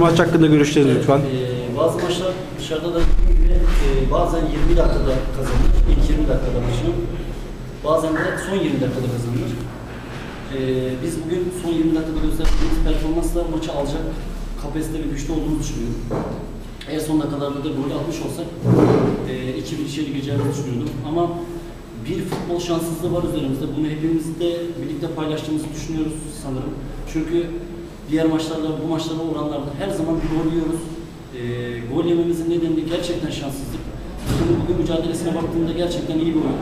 Maç hakkında görüşlerinizi lütfen. Ee, bazı maçlar dışarıda da dediğim gibi e, bazen 20 dakikada kazanır. İlk 20 dakikada maçını. Bazen de son 20 dakikada kazanır. Ee, biz bugün son 20 dakikada gösterdiğimiz performansla maçı alacak kapasite ve güçlü olduğumuzu düşünüyorum. Eğer son dakikalarda da golü atmış olsak e, 2-1 içeri gireceğimizi düşünüyordum. Ama bir futbol şanssızlığı var üzerimizde. Bunu hepimiz de birlikte paylaştığımızı düşünüyoruz sanırım. Çünkü diğer maçlarda, bu maçlara oranlarda her zaman gol yiyoruz. E, gol yememizin nedeni de gerçekten şanssızlık. Takımın bugün mücadelesine baktığımda gerçekten iyi bir oyun.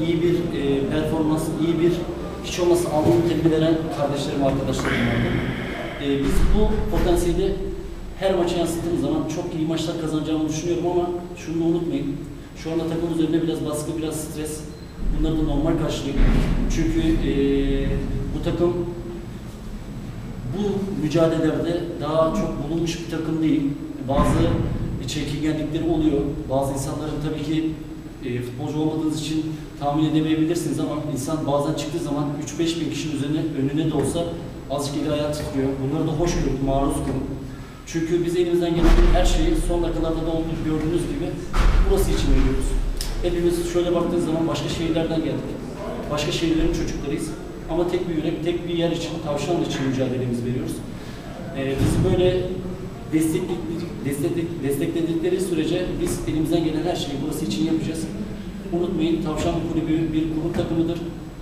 İyi bir e, performans, iyi bir hiç olmazsa alnını tepki veren kardeşlerim, arkadaşlarım vardı. E, biz bu potansiyeli her maça yansıttığımız zaman çok iyi maçlar kazanacağımı düşünüyorum ama şunu da unutmayın. Şu anda takım üzerinde biraz baskı, biraz stres. Bunları da normal karşılayın. Çünkü e, bu takım bu mücadelelerde daha çok bulunmuş bir takım değil. Bazı çekingenlikleri oluyor. Bazı insanların tabii ki e, futbolcu olmadığınız için tahmin edemeyebilirsiniz ama insan bazen çıktığı zaman 3-5 bin kişinin üzerine önüne de olsa azıcık eli ayağı titriyor. Bunları da hoş görün, maruz kalın. Çünkü biz elimizden gelen her şeyi son dakikalarda da olduğu gördüğünüz gibi burası için veriyoruz. Hepimiz şöyle baktığınız zaman başka şehirlerden geldik. Başka şehirlerin çocuklarıyız. Ama tek bir yürek, tek bir yer için, tavşan için mücadelemizi veriyoruz. Ee, bizi böyle destekledik, destekledik, destekledikleri sürece biz elimizden gelen her şeyi burası için yapacağız. Unutmayın Tavşan Kulübü bir gurur takımıdır.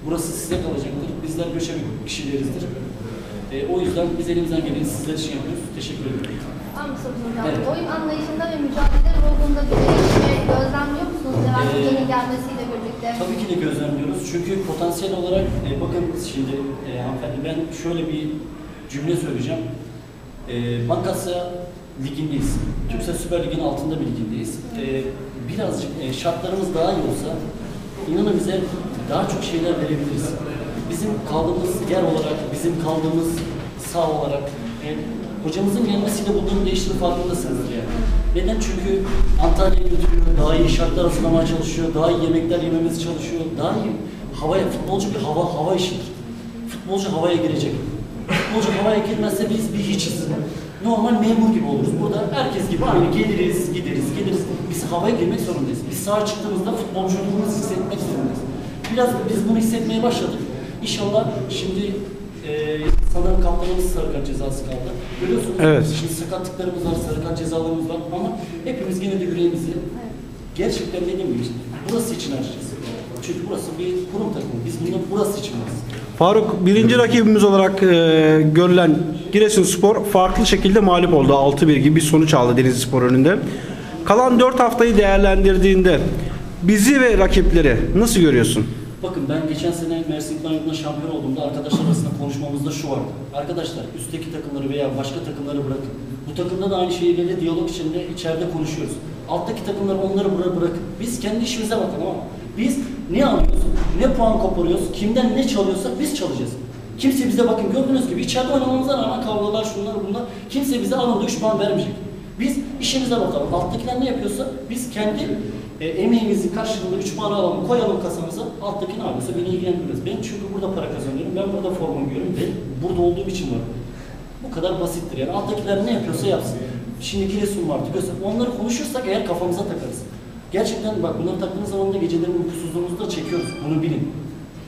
Burası size kalacaktır. Bizler göçebe kişilerizdir. Ee, o yüzden biz elimizden geleni sizler için yapıyoruz. Teşekkür ederim. Evet. Oyun anlayışında ve mücadele ruhunda bir değişme gözlemliyor musunuz? Devamlı Ee, gelmesiyle. Tabii ki de gözlemliyoruz. Çünkü potansiyel olarak e, bakın şimdi e, hanımefendi ben şöyle bir cümle söyleyeceğim. E, Bankasya ligindeyiz. Türksel Süper Lig'in altında bir ligindeyiz. E, birazcık e, şartlarımız daha iyi olsa inanın bize daha çok şeyler verebiliriz. Bizim kaldığımız yer olarak, bizim kaldığımız sağ olarak e, hocamızın gelmesiyle bunların değiştiğini farkındasınız yani. Neden? Çünkü Antalya'ya götürüyor, daha iyi şartlar hazırlamaya çalışıyor, daha iyi yemekler yememizi çalışıyor, daha iyi havaya, futbolcu bir hava, hava işidir. Futbolcu havaya girecek. Futbolcu havaya girmezse biz bir hiçiz. Normal memur gibi oluruz. Burada herkes gibi aynı geliriz, gideriz, geliriz. Biz havaya girmek zorundayız. Biz sahaya çıktığımızda futbolculuğumuzu hissetmek zorundayız. Biraz biz bunu hissetmeye başladık. İnşallah şimdi e, sanırım kaptanımız sarı kart cezası kaldı. Görüyorsunuz. Evet. Şimdi sakatlıklarımız var, sarı kart cezalarımız var ama hepimiz yine de yüreğimizi gerçekten dediğim gibi burası için açacağız. Çünkü burası bir kurum takımı. Biz bunu burası için varız. Faruk birinci rakibimiz olarak e, görülen Giresunspor farklı şekilde mağlup oldu. 6-1 gibi bir sonuç aldı Denizlispor önünde. Kalan 4 haftayı değerlendirdiğinde bizi ve rakipleri nasıl görüyorsun? Bakın ben geçen sene Mersin Yurdu'nda şampiyon olduğumda arkadaşlar arasında konuşmamızda şu vardı. Arkadaşlar üstteki takımları veya başka takımları bırakın. Bu takımda da aynı şeyleri diyalog içinde içeride konuşuyoruz. Alttaki takımları onları bıra- bırakın. Biz kendi işimize bakalım ama biz ne alıyoruz, ne puan koparıyoruz, kimden ne çalıyorsak biz çalacağız. Kimse bize bakın gördüğünüz gibi içeride oynamamıza rağmen kavgalar şunlar bunlar kimse bize alındı 3 puan vermeyecek. Biz işimize bakalım. Alttakiler ne yapıyorsa biz kendi e, emeğimizin karşılığında 3 puan alalım, koyalım kasamıza. Alttaki ne yapıyorsa beni ilgilendirmez. Ben çünkü burada para kazanıyorum, ben burada forma giyiyorum ve burada olduğum için varım. Bu kadar basittir yani. Alttakiler ne yapıyorsa yapsın. Şimdi Giresun vardı, göster. Onları konuşursak eğer kafamıza takarız. Gerçekten bak bunları taktığınız zaman da gecelerin uykusuzluğumuzu da çekiyoruz. Bunu bilin.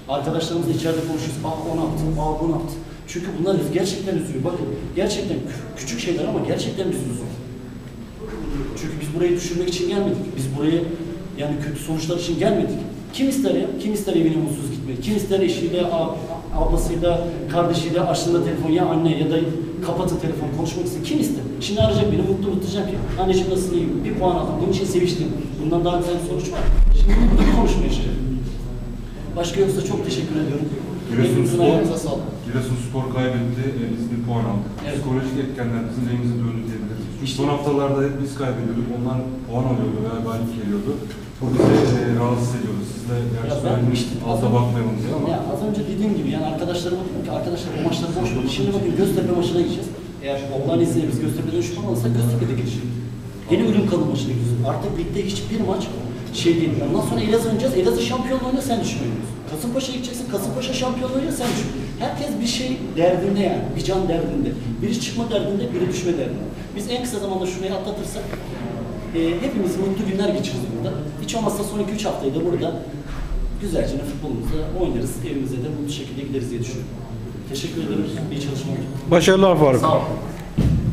Arkadaşlarımızla içeride konuşuyoruz. Aa o ne yaptı, aa bu ne yaptı. Çünkü bunlar gerçekten üzüyor. Bakın gerçekten kü- küçük şeyler ama gerçekten bizi üzüyor. Çünkü biz burayı düşürmek için gelmedik. Biz buraya yani kötü sonuçlar için gelmedik. Kim ister ya? Kim ister evine mutsuz gitmeyi? Kim ister eşiyle, ab- ablasıyla, kardeşiyle açtığında telefon ya anne ya da kapatın telefon konuşmak ister. Kim ister? Şimdi arayacak beni mutlu mutlu diyeceğim ki anneciğim nasılsın iyiyim? Bir puan aldım. Bunun için seviştim. Bundan daha güzel bir sonuç var. Şimdi bunu konuşmaya çalışacağım. Başka yoksa çok teşekkür ediyorum. Ayağınıza Giresunspor, sağlık. Giresunspor kaybetti, e, biz bir puan aldık. Evet. Psikolojik etkenler bizim lehimize döndü diyebiliriz. İşte- son haftalarda hep biz kaybediyorduk, onlar puan alıyordu veya galip geliyordu. Bu bizi e, rahatsız ediyordu. Siz de gerçi ben işte- alta bakmayalım diye ama Ya az önce dediğim gibi yani arkadaşlarıma dedim ki arkadaşlar bu maçları boş verin. Şimdi bakın Göztepe maçına gideceğiz. Eğer Allah'ın izniyle biz Göztepe'den puan alırsak Göztepe'de geçecek. Yine ölüm kalım maçına gidiyoruz. Artık ligde hiçbir maç şey değil. Ondan sonra Elazığ oynayacağız. Elazığ şampiyonluğuyla sen düşmüyorsun. Kasımpaşa gideceksin. Kasımpaşa şampiyonluğuyla sen düşün. Herkes bir şey derdinde yani, bir can derdinde. Biri çıkma derdinde, biri düşme derdinde. Biz en kısa zamanda şurayı atlatırsak e, hepimiz mutlu günler geçiririz burada. Hiç olmazsa son 2-3 haftayı da burada güzelce futbolumuza oynarız, evimize de mutlu şekilde gideriz diye düşünüyorum. Teşekkür ederim. İyi çalışmalar. Başarılar Faruk. Sağ olun.